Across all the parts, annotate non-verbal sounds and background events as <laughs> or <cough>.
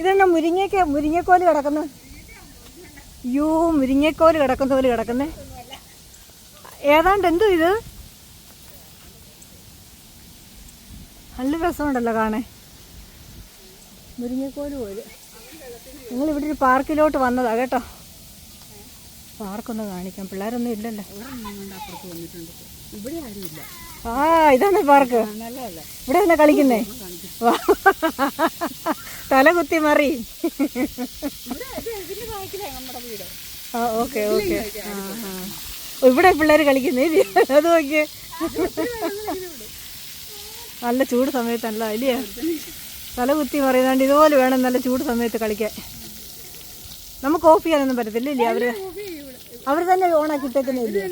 ഇതെന്നാ മുരിങ്ങയ്ക്ക് മുരിങ്ങക്കോൽ കിടക്കുന്ന? യൂ മുരിങ്ങക്കോൽ കിടക്കുന്ന പോലെ കിടക്കുന്നേ. ഏതാണ്ട് എന്തു ഇത്? നല്ല രസമുണ്ടല്ലോ കാണേ മുരിങ്ങക്കോൽ പോലെ. നിങ്ങൾ ഇവിടെ ഒരു പാർക്കിലോട്ട് വന്നതാ കേട്ടോ. പാർക്കൊന്ന് കാണിക്കാം. പിള്ളേരൊന്നും ഇല്ലല്ലോ. ആ ഇതാണ് പാർക്ക്. ഇവിടെ തന്നെ കളിക്കുന്നേ. <laughs> തല കുത്തി മറി ഓക്കെ ഓക്കെ. ഇവിടെ പിള്ളേർ കളിക്കുന്നേ? അത് നോക്കിയേ. നല്ല ചൂട് സമയത്തല്ല അല്ലേ തല കുത്തി മറിയുന്നതുകൊണ്ട് ഇതുപോലെ വേണം നല്ല ചൂട് സമയത്ത് കളിക്കാൻ. നമുക്ക് ഓഫ് ചെയ്യാനൊന്നും പറ്റത്തില്ല ഇല്ലേ അവർ അവർ തന്നെ ഓണാക്കി ഇട്ടേക്കുന്നില്ലേ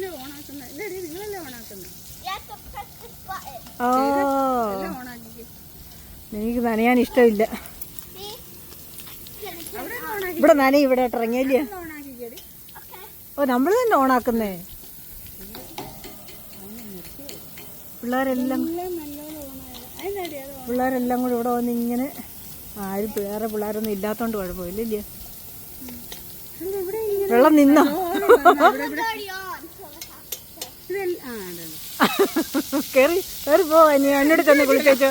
ഓ. എനിക്ക് നനയാൻ ഇഷ്ടമില്ല ഇവിടെ നന ഇവിടെ ഇറങ്ങിയല്ലേ ഓ നമ്മൾ തന്നെ ഓണാക്കുന്നേ പിള്ളേരെല്ലാം പിള്ളേരെല്ലാം കൂടെ ഇവിടെ വന്ന് ഇങ്ങനെ ആരും വേറെ പിള്ളേരൊന്നും ഇല്ലാത്തോണ്ട് കുഴപ്പമില്ല ഇല്ലേ ഇവിടെ ഇങ്ങനെ വെള്ളം നിന്നോ കേറി കേറി പോ അനി. അനിയോട് ചെന്ന് കുളിച്ചേച്ചോ.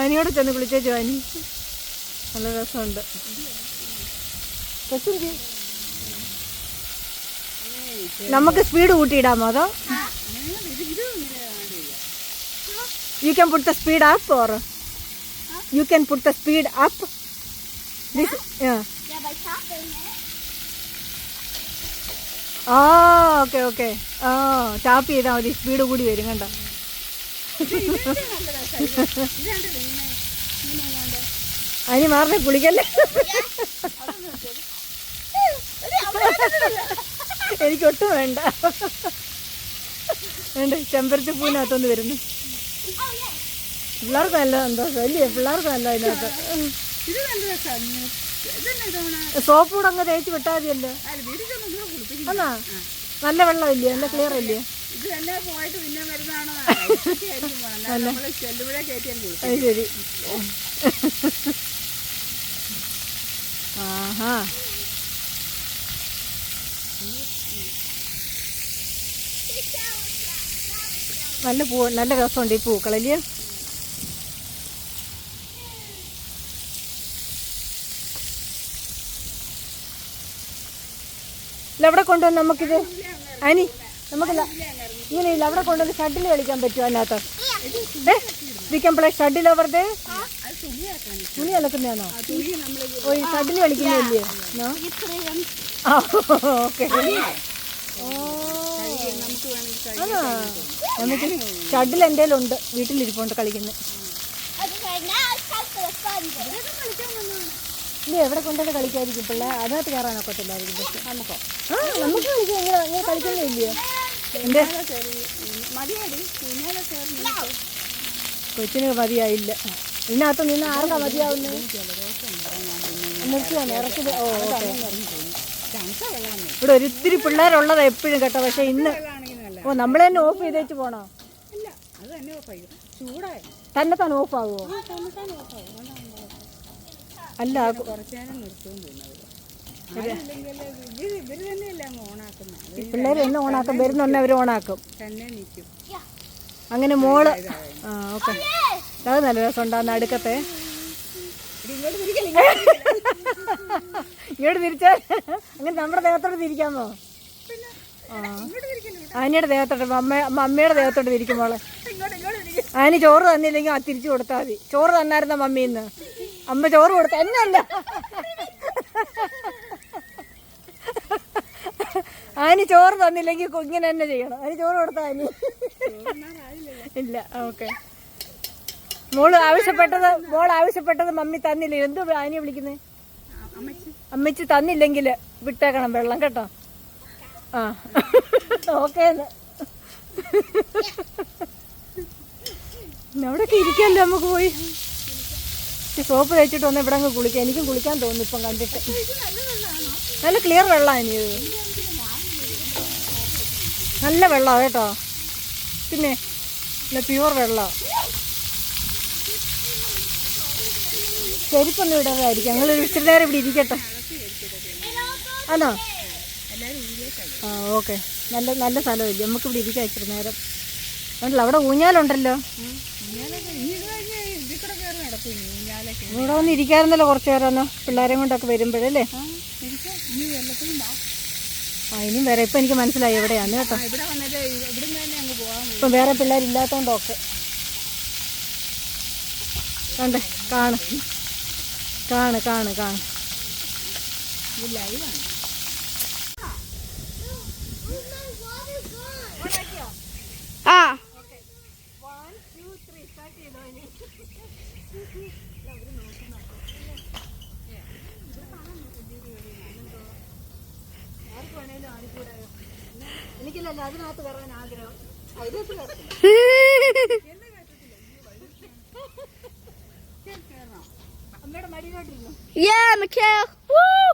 അനിയോട് ചെന്ന് കുളിച്ചേച്ചോ അനി. നല്ല രസമുണ്ട്. നമുക്ക് സ്പീഡ് കൂട്ടിയിടാമോ അതോ? You can put the speed up or you can put the speed up this ah okay okay. Ah tap ചെയ്താൽ മതി. സ്പീഡ് കൂടി വരും കണ്ടോ? അനി മാറിനെ കുളിക്കല്ലേ? എനിക്കൊട്ടും വേണ്ട. വേണ്ട ചെമ്പരത്തി പൂവിനകത്തൊന്ന് വരുന്നു. പിള്ളേർക്ക് നല്ല സന്തോഷം അല്ലേ? പിള്ളേർക്ക് നല്ല അതിനകത്ത്. സോപ്പ് കൂടെ അങ്ങ് തേച്ച് വിട്ടാൽ മതിയല്ലോ എന്നാ നല്ല വെള്ളം ഇല്ലേ നല്ല ക്ലിയർ ഇല്ലേ ഇത് തന്നെ പോയിട്ട് പിന്നെ വരുന്നതാണോ? <laughs> ശരി. ആഹാ. നല്ല പൂ നല്ല രസമുണ്ട് ഈ പൂക്കളല്ലേ അവിടെ കൊണ്ടുവന്ന് നമുക്കിത് അനി നമുക്ക് ഇങ്ങനെ ഇല്ല അവിടെ കൊണ്ടുവന്ന് ഷട്ടിൽ കളിക്കാൻ പറ്റുമോ അതിനകത്ത്? We can play shuttle over there തുണി അലക്കുന്നതാണോ? ഓ ഈ ഷട്ടിൽ കളിക്കുന്നില്ലേ ആ ഓക്കെ. ഓ ആണോ? നമുക്ക് ഷട്ടിൽ എന്റെ ഉണ്ട് വീട്ടിലിരിപ്പുണ്ട് കളിക്കുന്നത് ഇല്ല എവിടെ കൊണ്ടുവന്ന് കളിക്കായിരിക്കും പിള്ളേ? അതിനകത്ത് കയറാനൊക്കത്തില്ലായിരിക്കും പക്ഷെ. നമുക്കോ ആ നമുക്ക് കളിക്കാം. ഇങ്ങനെ ഇങ്ങനെ കളിക്കുന്നില്ലയോ? എന്റെ കൊച്ചിന് മതിയായില്ല. ഇതിനകത്ത് നിന്ന് ആർക്കാ മതിയാവുന്നത് നിർത്തിയാണ് ഇറക്കി ഓ ഓക്കെ. ഇവിടെ ഒരിത്തിരി പിള്ളേരുള്ളതാ എപ്പോഴും കേട്ടോ. പക്ഷെ ഇന്ന് ഓ നമ്മൾ തന്നെ ഓഫ് ചെയ്തേച്ച് പോണോ? തന്നെ പയ്യ ചൂടായി. തന്നെ തന്നെ ഓഫ് ആവുമോ ഓണാക്കുന്നത് പിള്ളേർ എന്നെ ഓണാക്കും വരുന്നുണ്ടെ അവർ ഓണാക്കും. അങ്ങനെ മോൾ ആ ഓക്കെ. അത് നല്ല രസമുണ്ടാകുന്ന അടുക്കത്തെ ഇങ്ങോട്ട് തിരിച്ചാൽ അങ്ങനെ നമ്മുടെ ദേഹത്തോട്ട് തിരിക്കാമോ ആനിയുടെ ദേഹത്തോട്ട് അമ്മ മമ്മിയുടെ ദേഹത്തോട്ട് തിരിക്കും മോളെ. ആനി ചോറ് തന്നില്ലെങ്കിൽ ആ തിരിച്ചു കൊടുത്താൽ മതി. ചോറ് തന്നായിരുന്ന മമ്മിന്ന്? അമ്മ ചോറ് കൊടുത്ത എന്നല്ല. ആനി ചോറ് തന്നില്ലെങ്കിൽ ഇങ്ങനെ തന്നെ ചെയ്യണം. അതിന് ചോറ് കൊടുത്താൽ അതിന് ഇല്ല ഓക്കെ. മോൾ ആവശ്യപ്പെട്ടത് മോൾ ആവശ്യപ്പെട്ടത് മമ്മി തന്നില്ല? എന്തോ ആനിയെ വിളിക്കുന്നേ? അമ്മച്ചി തന്നില്ലെങ്കിൽ വിട്ടേക്കണം വെള്ളം കേട്ടോ. ആ. ഓക്കെ അവിടെയൊക്കെ ഇരിക്കല്ലോ നമുക്ക് പോയി? സോപ്പ് തേച്ചിട്ട് വന്ന് ഇവിടെ അങ്ങ് കുളിക്കാം. എനിക്കും കുളിക്കാൻ തോന്നുന്നു ഇപ്പം കണ്ടിട്ട്. നല്ല ക്ലിയർ വെള്ളമാണ് ഇനി നല്ല വെള്ളമാണ് കേട്ടോ. പിന്നെ നല്ല പ്യുവർ വെള്ളം. ചെരുപ്പൊന്നും ഇടാതായിരിക്കും. ഞങ്ങൾ ഇച്ചിരി നേരം ഇവിടെ ഇരിക്കട്ടെ. ആണോ? ആ ഓക്കെ. നല്ല നല്ല സ്ഥലമില്ല? നമുക്ക് ഇവിടെ ഇരിക്കാം ഇച്ചിരി നേരം. ഉണ്ടല്ലോ അവിടെ ഊഞ്ഞാലുണ്ടല്ലോ. ഊഞ്ഞാലൊക്കെ ഇവിടെ വന്ന് ഇരിക്കാറുണ്ടല്ലോ കുറച്ച് നേരം പിള്ളേരെയും കൊണ്ടൊക്കെ വരുമ്പോഴല്ലേ ആ ആ ഇനിയും വരാം. ഇപ്പം എനിക്ക് മനസ്സിലായി എവിടെയാണ് കേട്ടോ. ആ ഇപ്പം വേറെ പിള്ളേരില്ലാത്തതുകൊണ്ടൊക്കെ കണ്ടേ കാണ്. കാണ് കാണ് കാണ്. ഇത് you Ah. എനിക്കില്ലല്ലോ അതിനകത്ത് കയറാൻ ആഗ്രഹം അതിനകത്ത് അമ്മയുടെ മടിയിലോട്ടിരുന്നു yeah, Mikhail. Woo!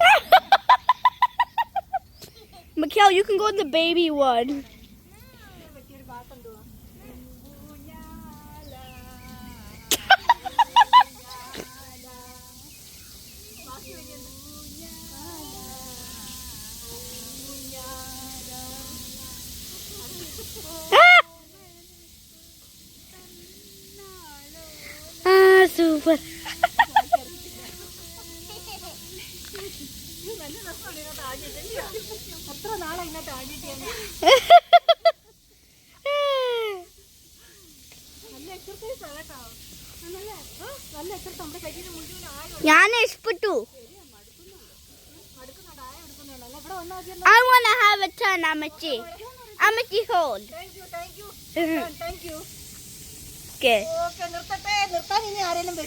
<laughs> Mikhail, you can go in the baby one. Exercise നമ്മുടെ ശരീരം മുഴുവൻ ആഴം ഞാൻ ഇഷ്ടപ്പെട്ടു അടുക്കുന്നുണ്ട് ആഴം എടുക്കുന്നുണ്ട് അല്ല ഇവിടെ വന്നാൽ മതി I want to have a turn, Amachi. Amachi, hold. Thank you thank you thank you Okay. Okay നിർത്തട്ടെ നിർത്താൻ ഇനി ആരെങ്കിലും വരും